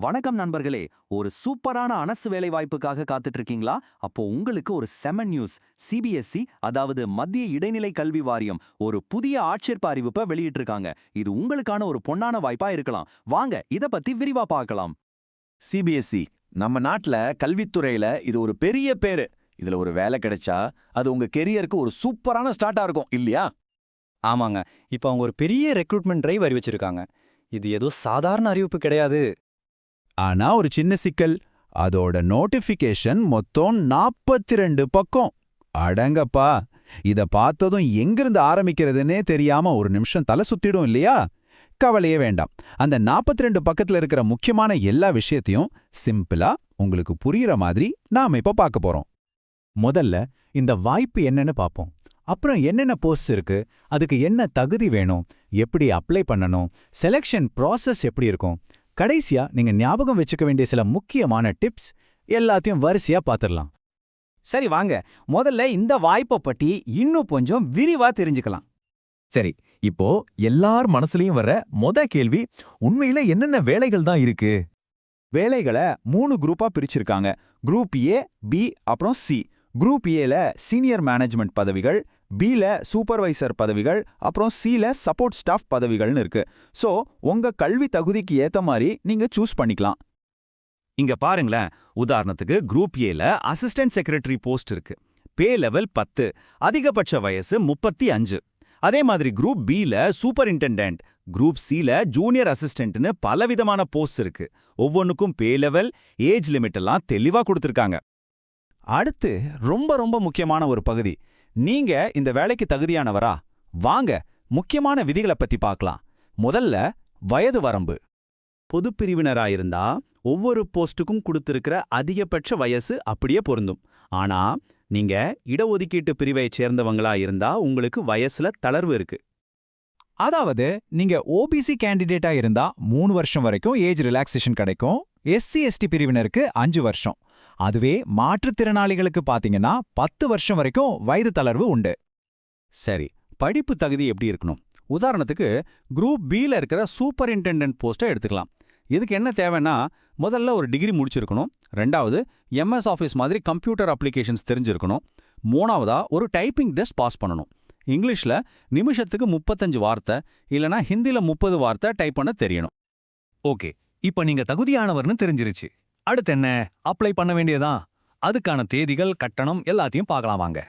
வணக்கம் நண்பர்களே ஒரு சூப்பரான அனசு வேலை வாய்ப்புக்காக காத்துட்டு இருக்கீங்களா அப்போ உங்களுக்கு ஒரு செமன் நியூஸ் சிபிஎஸ்சி அதாவது மத்திய இடைநிலை கல்வி வாரியம் ஒரு புதிய ஆட்சேர்ப்பு அறிவிப்பை வெளியிட்டிருக்காங்க இது உங்களுக்கான ஒரு பொன்னான வாய்ப்பா இருக்கலாம். வாங்க இத பத்தி விரிவா பார்க்கலாம். சிபிஎஸ்சி நம்ம நாட்டுல கல்வித்துறையில இது ஒரு பெரிய பேரு. இதுல ஒரு வேலை கிடைச்சா அது உங்க கெரியருக்கு ஒரு சூப்பரான ஸ்டார்ட்டா இருக்கும் இல்லையா? ஆமாங்க. இப்போ அவங்க ஒரு பெரிய ரெக்ரூட்மெண்ட் டிரைவ் அறிவிச்சிருக்காங்க. இது ஏதோ சாதாரண அறிவிப்பு கிடையாது. ஆனா ஒரு சின்ன சிக்கல். அதோட நோட்டிஃபிகேஷன் மொத்தம் நாற்பத்தி ரெண்டு பக்கம். அடங்கப்பா. இத பார்த்ததும் எங்கிருந்து ஆரம்பிக்கிறதுன்னே தெரியாம ஒரு நிமிஷம் தலை சுத்திடும் இல்லையா? கவலையே வேண்டாம். அந்த 42 ரெண்டு பக்கத்துல இருக்கிற முக்கியமான எல்லா விஷயத்தையும் சிம்பிளா உங்களுக்கு புரியுற மாதிரி நாம இப்ப பார்க்க போறோம். முதல்ல இந்த வாய்ப்பு என்னன்னு பார்ப்போம். அப்புறம் என்னென்ன போஸ்ட் இருக்கு? அதுக்கு என்ன தகுதி வேணும்? எப்படி அப்ளை பண்ணணும்? செலெக்ஷன் ப்ராசஸ் எப்படி இருக்கும்? கடைசியா நீங்க ஞாபகம் வச்சுக்க வேண்டிய சில முக்கியமான டிப்ஸ் எல்லாத்தையும் வரிசையா பார்த்துடலாம் சரி வாங்க. முதல்ல இந்த வாய்ப்பை பற்றி இன்னும் கொஞ்சம் விரிவா தெரிஞ்சுக்கலாம். சரி இப்போ எல்லார் மனசுலயும் வர்ற மொத கேள்வி உண்மையில என்னென்ன வேலைகள் தான் இருக்கு? வேலைகளை மூணு குரூப்பா பிரிச்சிருக்காங்க. குரூப் ஏ பி அப்புறம் சி குரூப் ஏல சீனியர் மேனேஜ்மெண்ட் பதவிகள் பில சூப்பர்வைசர் பதவிகள் அப்புறம் சியில் சப்போர்ட் ஸ்டாஃப் பதவிகள்னு இருக்கு. ஸோ உங்க கல்வி தகுதிக்கு ஏத்த மாதிரி நீங்க சூஸ் பண்ணிக்கலாம். இங்க பாருங்களேன் உதாரணத்துக்கு குரூப் ஏல அசிஸ்டன்ட் செக்ரட்டரி போஸ்ட் இருக்கு. பே லெவல் பத்து அதிகபட்ச வயசு முப்பத்தி அஞ்சு. அதே மாதிரி குரூப் பில சூப்பரிண்டெண்டன்ட் குரூப் சில ஜூனியர் அசிஸ்டன்ட்னு பலவிதமான போஸ்ட் இருக்கு. ஒவ்வொன்றுக்கும் பே லெவல் ஏஜ் லிமிட் எல்லாம் தெளிவா கொடுத்துருக்காங்க. அடுத்து ரொம்ப ரொம்ப முக்கியமான ஒரு பகுதி நீங்க இந்த வேலைக்கு தகுதியானவரா? வாங்க முக்கியமான விதிகளை பத்தி பார்க்கலாம். முதல்ல வயது வரம்பு. பொது பிரிவினராயிருந்தா ஒவ்வொரு போஸ்ட்டுக்கும் கொடுத்திருக்கிற அதிகபட்ச வயசு அப்படியே பொருந்தும். ஆனா நீங்க இடஒதுக்கீட்டு பிரிவைச் சேர்ந்தவங்களா இருந்தா உங்களுக்கு வயசுல தளர்வு இருக்கு. அதாவது நீங்க ஓபிசி கேண்டிடேட்டா இருந்தா மூணு வருஷம் வரைக்கும் ஏஜ் ரிலாக்ஸேஷன் கிடைக்கும். எஸ்சி எஸ்டி பிரிவினருக்கு அஞ்சு வருஷம். அதுவே மாற்றுத்திறனாளிகளுக்கு பாத்தீங்கன்னா பத்து வருஷம் வரைக்கும் வயது தளர்வு உண்டு. சரி படிப்பு தகுதி எப்படி இருக்கணும்? உதாரணத்துக்கு குரூப் பில இருக்கிற சூப்பரிண்டெண்டன்ட் போஸ்ட்டை எடுத்துக்கலாம். இதுக்கு என்ன தேவைன்னா முதல்ல ஒரு டிகிரி முடிச்சிருக்கணும். ரெண்டாவது எம்எஸ் ஆஃபீஸ் மாதிரி கம்ப்யூட்டர் அப்ளிகேஷன்ஸ் தெரிஞ்சிருக்கணும். மூணாவதா ஒரு டைப்பிங் டெஸ்ட் பாஸ் பண்ணணும். இங்கிலீஷ்ல நிமிஷத்துக்கு முப்பத்தஞ்சு வார்த்தை இல்லனா ஹிந்தில முப்பது வார்த்தை டைப் பண்ண தெரியணும். ஓகே இப்போ நீங்க தகுதியானவர்னு தெரிஞ்சிருச்சு. அடுத்து என்ன? அப்ளை பண்ண வேண்டியதான் அதுக்கான தேதிகள் கட்டணம் எல்லாத்தையும் பார்க்கலாம் வாங்க.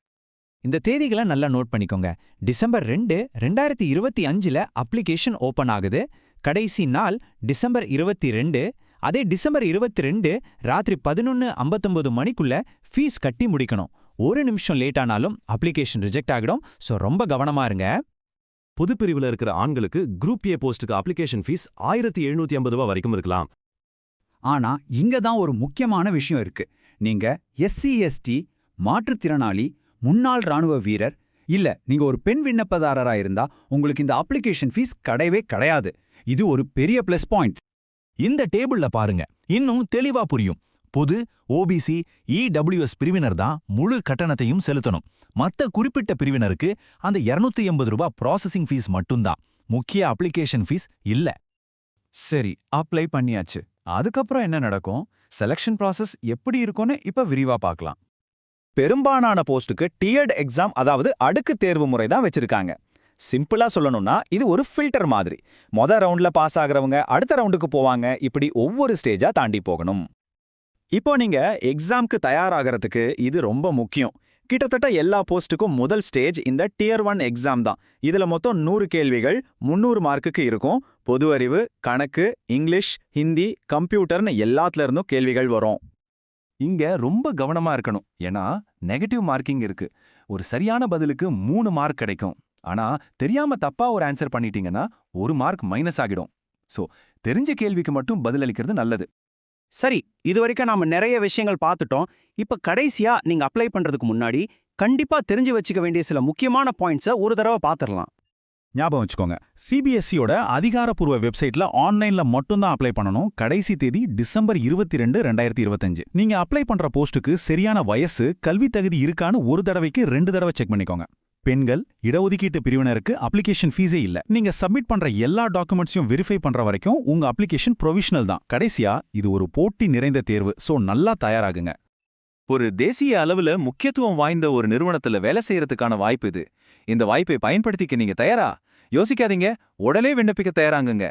இந்த தேதிகளை நல்லா நோட் பண்ணிக்கோங்க. டிசம்பர் ரெண்டு ரெண்டாயிரத்தி இருபத்தி அஞ்சுல அப்ளிகேஷன் ஓப்பன் ஆகுது. கடைசி நாள் டிசம்பர் இருபத்தி ரெண்டு. அதே டிசம்பர் இருபத்தி ரெண்டு ராத்திரி பதினொன்னு ஐம்பத்தொம்பது மணிக்குள்ள ஃபீஸ் கட்டி முடிக்கணும். ஒரு நிமிஷம் லேட் ஆனாலும் அப்ளிகேஷன் ரிஜெக்ட் ஆகிடும். ஸோ ரொம்ப கவனமா இருங்க. பொது இருக்கிற ஆண்களுக்கு குரூப் ஏ போஸ்ட்டுக்கு அப்ளிகேஷன் ஃபீஸ் ஆயிரத்தி எழுநூத்தி ஐம்பது ரூபா வரைக்கும் இருக்கலாம். ஆனா இங்க தான் ஒரு முக்கியமான விஷயம் இருக்கு. நீங்க எஸ்சி எஸ்டி மாற்றுத்திறனாளி முன்னாள் ராணுவ வீரர் இல்ல நீங்க ஒரு பெண் விண்ணப்பதாரரா இருந்தா உங்களுக்கு இந்த அப்ளிகேஷன் ஃபீஸ் கிடையவே கிடையாது. இது ஒரு பெரிய பிளஸ் பாயிண்ட் இந்த டேபிள்ல பாருங்க. இன்னும் தெளிவா புரியும். பொது ஓபிசி இடபிள்யூஎஸ் பிரிவினர் தான் முழு கட்டணத்தையும் செலுத்தணும். மத்த குறிப்பிட்ட பிரிவினருக்கு அந்த 280 எண்பது ரூபாய் ப்ராசஸிங் ஃபீஸ் மட்டும்தான். முக்கிய அப்ளிகேஷன் ஃபீஸ் இல்ல. சரி அப்ளை பண்ணியாச்சு. அதுக்கப்புறம் என்ன நடக்கும்? செலெக்ஷன் ப்ராசஸ் எப்படி இருக்கும்னு இப்ப விரிவா பார்க்கலாம். பெரும்பாலான போஸ்ட்டுக்கு டியர்ட் எக்ஸாம் அதாவது அடுக்கு தேர்வு முறை தான் வச்சிருக்காங்க. சிம்பிளா சொல்லணும்னா இது ஒரு ஃபில்டர் மாதிரி. மொத ரவுண்ட்ல பாஸ் ஆகுறவங்க அடுத்த ரவுண்டுக்கு போவாங்க. இப்படி ஒவ்வொரு ஸ்டேஜா தாண்டி போகணும். இப்போ நீங்க எக்ஸாம்க்கு தயாராகிறதுக்கு இது ரொம்ப முக்கியம். கிட்டத்தட்ட எல்லா போஸ்ட்டுக்கும் முதல் ஸ்டேஜ் இந்த டியர் ஒன் எக்ஸாம் தான். இதுல மொத்தம் நூறு கேள்விகள் முந்நூறு மார்க்குக்கு இருக்கும். பொது அறிவு கணக்கு இங்கிலீஷ் ஹிந்தி கம்ப்யூட்டர்னு எல்லாத்துல இருந்தும் கேள்விகள் வரும். இங்க ரொம்ப கவனமா இருக்கணும். ஏன்னா நெகட்டிவ் மார்க்கிங் இருக்கு. ஒரு சரியான பதிலுக்கு மூணு மார்க் கிடைக்கும். ஆனா தெரியாம தப்பா ஒரு ஆன்சர் பண்ணிட்டீங்கன்னா ஒரு மார்க் மைனஸ் ஆகிடும். சோ தெரிஞ்ச கேள்விக்கு மட்டும் பதிலளிக்கிறது நல்லது. சரி இது வரைக்கும் நாம நிறைய விஷயங்கள் பார்த்துட்டோம். இப்ப கடைசியா நீங்க அப்ளை பண்றதுக்கு முன்னாடி கண்டிப்பா தெரிஞ்சு வச்சுக்க வேண்டிய சில முக்கியமான பாயிண்ட்ஸை ஒரு தடவை பார்த்துடலாம். ஞாபகம் வச்சுக்கோங்க. சிபிஎஸ்சியோட அதிகாரப்பூர்வ வெப்சைட்ல ஆன்லைன்ல மட்டும்தான் அப்ளை பண்ணணும். கடைசி தேதி டிசம்பர் இருபத்தி ரெண்டு ரெண்டாயிரத்தி இருபத்தஞ்சு. நீங்க அப்ளை பண்ற போஸ்ட்டுக்கு சரியான வயசு கல்வி தகுதி இருக்கான்னு ஒரு தடவைக்கு ரெண்டு தடவை செக் பண்ணிக்கோங்க. பெண்கள் இடஒதுக்கீட்டு பிரிவினருக்கு அப்ளிகேஷன் ஃபீஸே இல்ல. நீங்க சப்மிட் பண்ற எல்லா டாக்குமெண்ட்ஸையும் வெரிஃபை பண்ற வரைக்கும் உங்க அப்ளிகேஷன் ப்ரொவிஷனல் தான். கடைசியா இது ஒரு போட்டி நிறைந்த தேர்வு. சோ நல்லா தயாராகுங்க. ஒரு தேசிய அளவுல முக்கியத்துவம் வாய்ந்த ஒரு நிறுவனத்துல வேலை செய்யறதுக்கான வாய்ப்பு இது. இந்த வாய்ப்பை பயன்படுத்திக்க நீங்க தயாரா? யோசிக்காதீங்க. உடலே விண்ணப்பிக்க தயாராங்குங்க